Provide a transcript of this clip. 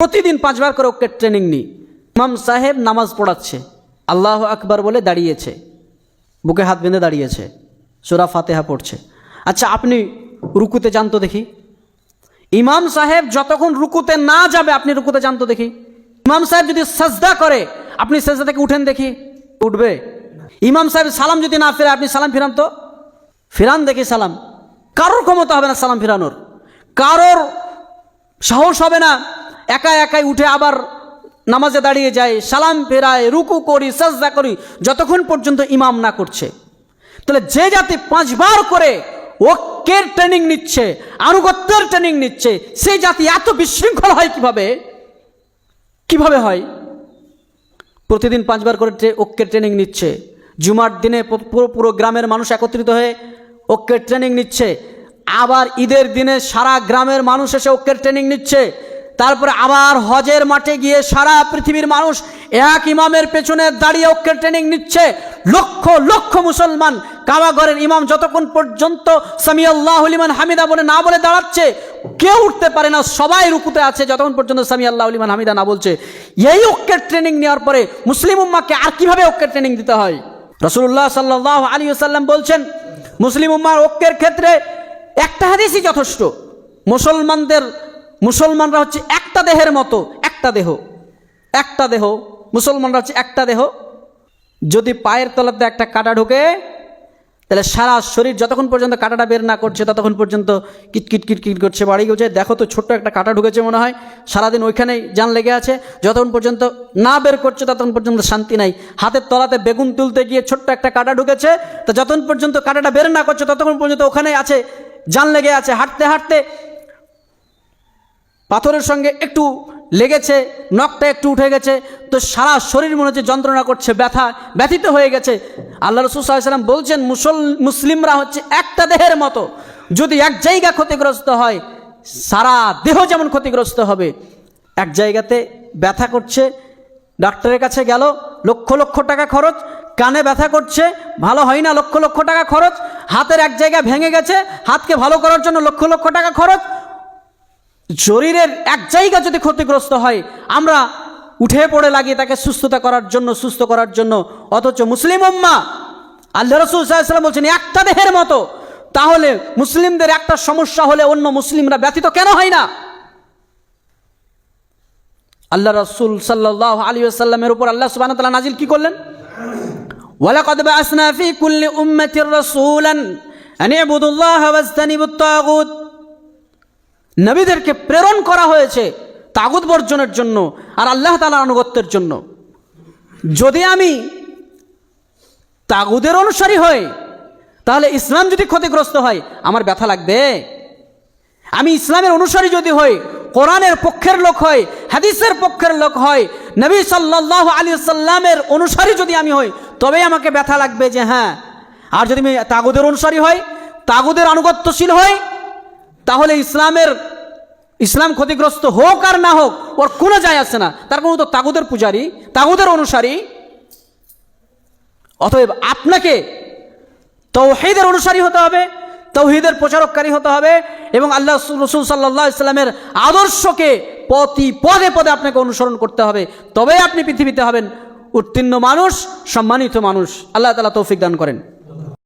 প্রতিদিন পাঁচবার করে ওকে ট্রেনিং নিই। ইমাম সাহেব নামাজ পড়াচ্ছে। আল্লাহ আকবার বলে দাঁড়িয়েছে। বুকে হাত বেঁধে দাঁড়িয়েছে। সুরা ফাতেহা পড়ছে। আচ্ছা আপনি রুকুতে জানতো দেখি। ইমাম সাহেব যতক্ষণ রুকুতে না যাবে, আপনি রুকুতে জানতো দেখি। ইমাম সাহেব যদি সাজদা করে, আপনি সাজদা থেকে উঠেন দেখি। উঠবে? ইমাম সাহেব সালাম যদি না ফেরে আপনি সালাম ফিরান তো? ফিরান দেখি সালাম। কারোর ক্ষমতা হবে না সালাম ফিরানোর। কারোর সাহস হবে না। একা একাই উঠে আবার নামাজে দাঁড়িয়ে যায়, সালাম ফেরায়, রুকু করি, সাজদা করি, যতক্ষণ পর্যন্ত ইমাম না করছে। তাহলে যে জাতি পাঁচবার করে ওকের ট্রেনিং নিচ্ছে, আনুগত্যের ট্রেনিং নিচ্ছে, সেই জাতি এত বিশৃঙ্খল হয় কীভাবে? কীভাবে হয়? প্রতিদিন পাঁচবার করে ঐক্যের ট্রেনিং নিচ্ছে। জুমার দিনে পুরো পুরো গ্রামের মানুষ একত্রিত হয়ে ঐক্যের ট্রেনিং নিচ্ছে। আবার ঈদের দিনে সারা গ্রামের মানুষ এসে ঐক্যের ট্রেনিং নিচ্ছে। তারপরে আবার হজের মাঠে গিয়ে সারা পৃথিবীর মানুষ এক ইমামের পেছনে দাঁড়িয়ে ঐক্যের ট্রেনিং নিচ্ছে। লক্ষ লক্ষ মুসলমান কাবাগরের ইমাম যতক্ষণ পর্যন্ত সামি আল্লাহ হামিদা বলে না বলে দাঁড়াচ্ছে, কেউ উঠতে পারে না। সবাই রুকুতে আছে যতক্ষণ পর্যন্ত সামি আল্লাহ আলিমান হামিদা না বলছে। এই ঐক্যের ট্রেনিং নেওয়ার পরে মুসলিম উম্মাকে আর কীভাবে ঐক্যের ট্রেনিং দিতে হয়? রসুল্লাহ সাল্লাহ আলী সাল্লাম বলছেন, মুসলিম উম্মার ঐক্যের ক্ষেত্রে একটা হাদিসই যথেষ্ট। মুসলমানদের মুসলমানরা হচ্ছে একটা দেহের মতো, একটা দেহ। একটা দেহ, মুসলমানরা হচ্ছে একটা দেহ। যদি পায়ের তলাতে একটা কাটা ঢোকে, তাহলে সারা শরীর যতক্ষণ পর্যন্ত কাটাটা বের না করছে, ততক্ষণ পর্যন্ত কিটকিট কিটকিট করছে, বাড়ি গেছে। দেখো তো ছোট্ট একটা কাটা ঢুকেছে মনে হয়। সারাদিন ওইখানেই জান লেগে আছে। যতক্ষণ পর্যন্ত না বের করছে, ততক্ষণ পর্যন্ত শান্তি নাই। হাতের তলাতে বেগুন তুলতে গিয়ে ছোট্ট একটা কাটা ঢুকেছে, তো যতক্ষণ পর্যন্ত কাটাটা বের না করছে, ততক্ষণ পর্যন্ত ওখানেই আছে, জান লেগে আছে। হাঁটতে হাঁটতে পাথরের সঙ্গে একটু লেগেছে, নখটা একটু উঠে গেছে, তো সারা শরীর মনে হচ্ছে যন্ত্রণা করছে, ব্যথা, ব্যথিত হয়ে গেছে। আল্লাহ রসুল সাল্লাম বলছেন, মুসল, মুসলিমরা হচ্ছে একটা দেহের মতো। যদি এক জায়গা ক্ষতিগ্রস্ত হয়, সারা দেহ যেমন ক্ষতিগ্রস্ত হবে, এক জায়গাতে ব্যথা করছে, ডাক্তারের কাছে গেল, লক্ষ লক্ষ টাকা খরচ, কানে ব্যথা করছে, ভালো হয় না, লক্ষ লক্ষ টাকা খরচ, হাতের এক জায়গা ভেঙে গেছে, হাতকে ভালো করার জন্য লক্ষ লক্ষ টাকা খরচ শরীরের এক জায়গা যদি ক্ষতিগ্রস্ত হয় আমরা উঠে পড়ে লাগিয়ে তাকে সুস্থতা করার জন্য সুস্থ করার জন্য অথচ মুসলিম উম্মা আল্লাহ রসুল সাল্লাম বলছেন একটা দেহের মতো তাহলে মুসলিমদের একটা সমস্যা হলে অন্য মুসলিমরা ব্যথিত কেন হয় না আল্লাহ রসুল সাল্লাহ আলী আসাল্লামের উপর আল্লাহ সুবাহ তালা নাজিল কি করলেন ولقد بعثنا في كل أمة رسولا أن اعبدوا الله واجتنبوا الطاغوت নবীদেরকে প্রেরণ করা হয়েছে তাগুদ বর্জনের জন্য আর আল্লাহ তালার আনুগত্যের জন্য। যদি আমি তাগুদের অনুসারী হই, তাহলে ইসলাম যদি ক্ষতিগ্রস্ত হয়, আমার ব্যথা লাগবে। আমি ইসলামের অনুসারী যদি হই, কোরআনের পক্ষের লোক হয় হাদিসের পক্ষের লোক হয় নবী সাল্লাহ আলী সাল্লামের অনুসারী যদি আমি হই, তবেই আমাকে ব্যথা লাগবে যে হ্যাঁ আর যদি আমি তাগুদের অনুসারী হই তাগুদের আনুগত্যশীল হই তাহলে ইসলামের, ইসলাম ক্ষতিগ্রস্ত হোক আর না হোক, ওর কোনো যায় আসে না। তার কোনো তো তাগুদের পূজারী, তাগুদের অনুসারী। অতএব আপনাকে তৌহিদের অনুসারী হতে হবে, তৌহিদের প্রচারককারী হতে হবে এবং আল্লাহ রসুল সাল্লাহ ইসলামের আদর্শকে প্রতি পদে পদে আপনাকে অনুসরণ করতে হবে। তবে আপনি পৃথিবীতে হবেন উত্তীর্ণ মানুষ, সম্মানিত মানুষ। আল্লাহ তালা তৌফিক দান করেন।